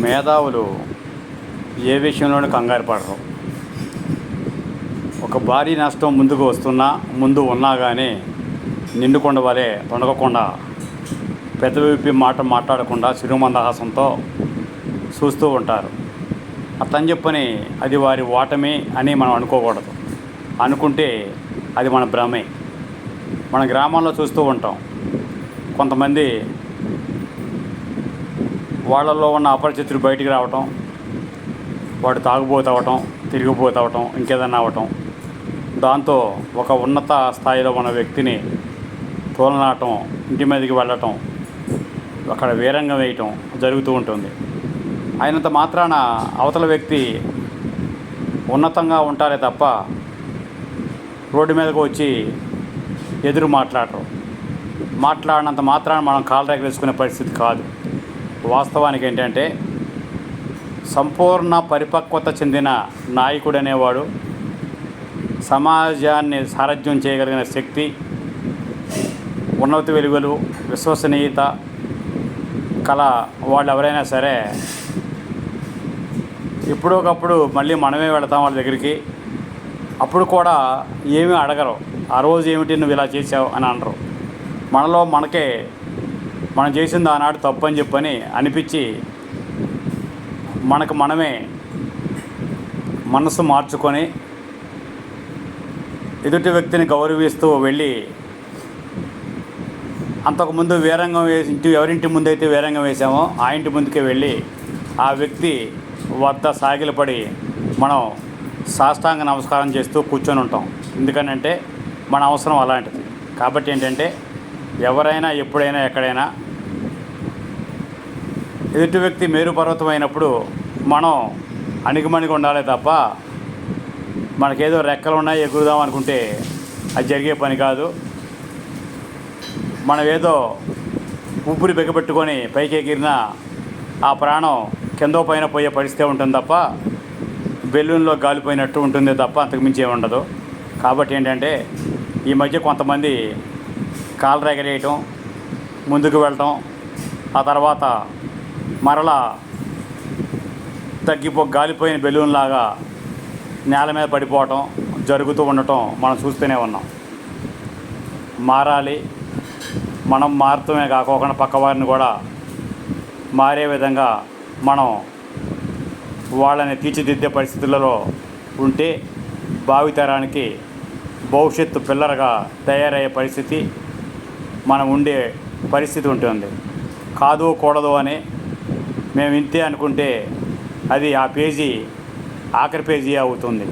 మేధావులు ఏ విషయంలోనూ కంగారు పడరు. ఒక భారీ నష్టం ముందుకు వస్తున్నా ముందు ఉన్నా కానీ నిండుకొండ వలె తొండగకుండా పెద్ద విప్పి మాట మాట్లాడకుండా సిరుమందహాసంతో చూస్తూ ఉంటారు. అతను చెప్పని అది వారి ఓటమి అని మనం అనుకోకూడదు. అనుకుంటే అది మన భ్రమే. మన గ్రామాల్లో చూస్తూ ఉంటాం. కొంతమంది వాళ్ళల్లో ఉన్న అపరిచితులు బయటికి రావటం వాడు తాగుబోతవటం తిరిగిపోతవటం ఇంకేదన్నా అవటం. దాంతో ఒక ఉన్నత స్థాయిలో ఉన్న వ్యక్తిని తోలనాటం ఇంటి మీదకి వెళ్ళటం అక్కడ వీరంగం వేయటం జరుగుతూ ఉంటుంది. అయినంత మాత్రాన అవతల వ్యక్తి ఉన్నతంగా ఉంటారే తప్ప రోడ్డు మీదకు వచ్చి ఎదురు మాట్లాడరు. మాట్లాడినంత మాత్రాన మనం కాలు రేగలేసుకునే పరిస్థితి కాదు. వాస్తవానికి ఏంటంటే సంపూర్ణ పరిపక్వత చెందిన నాయకుడు అనేవాడు సమాజాన్ని సారథ్యం చేయగలిగిన శక్తి ఉన్నత వెలుగులు విశ్వసనీయత కల వాళ్ళు ఎవరైనా సరే ఎప్పుడోకప్పుడు మళ్ళీ మనమే వెళతాం వాళ్ళ దగ్గరికి. అప్పుడు కూడా ఏమీ అడగరు. ఆ రోజు ఏమిటి నువ్వు ఇలా చేసావు అని అనరు. మనలో మనకే మనం చేసింది ఆనాడు తప్పు అని చెప్పని అనిపించి మనకు మనమే మనసు మార్చుకొని ఎదుటి వ్యక్తిని గౌరవిస్తూ వెళ్ళి అంతకుముందు వీరంగం వేసి ఇంటి ఎవరింటి ముందైతే వీరంగం వేసామో ఆ ఇంటి ముందుకే వెళ్ళి ఆ వ్యక్తి వద్ద సాగిలపడి మనం సాష్టాంగ నమస్కారం చేస్తూ కూర్చొని ఉంటాం. ఎందుకనంటే మన అవసరం అలాంటిది. కాబట్టి ఏంటంటే ఎవరైనా ఎప్పుడైనా ఎక్కడైనా ఎదుటి వ్యక్తి మేరుపర్వతం అయినప్పుడు మనం అణిగిమణిగి ఉండాలి తప్ప మనకేదో రెక్కలు ఉన్నాయి ఎగురుదాం అనుకుంటే అది జరిగే పని కాదు. మనం ఏదో ఊపిరి బిగబెట్టుకొని పైకి ఎగిరినా ఆ ప్రాణం కిందో పైన పోయే పరిస్థితి ఉంటుంది తప్ప బెలూన్లో గాలిపోయినట్టు ఉంటుంది తప్ప అంతకుమించి ఏమి ఉండదు కాబట్టి ఏంటంటే ఈ మధ్య కొంతమంది కాలు రెగరేయటం ముందుకు వెళ్ళటం ఆ తర్వాత మరలా తగ్గిపో గాలిపోయిన బెలూన్ లాగా నేల మీద పడిపోవటం జరుగుతూ ఉండటం మనం చూస్తూనే ఉన్నాం. మారాలి. మనం మారుతూనే కాకోకుండా పక్కవారిని కూడా మారే విధంగా మనం వాళ్ళని తీర్చిదిద్దే పరిస్థితులలో ఉంటే భావితరానికి భవిష్యత్తు పిల్లరగా తయారయ్యే పరిస్థితి మనం ఉండే పరిస్థితి ఉంటుంది. కాదు కూడదు అని మేము ఇంతే అనుకుంటే అది ఆ పేజీ ఆఖరి పేజీ అవుతుంది.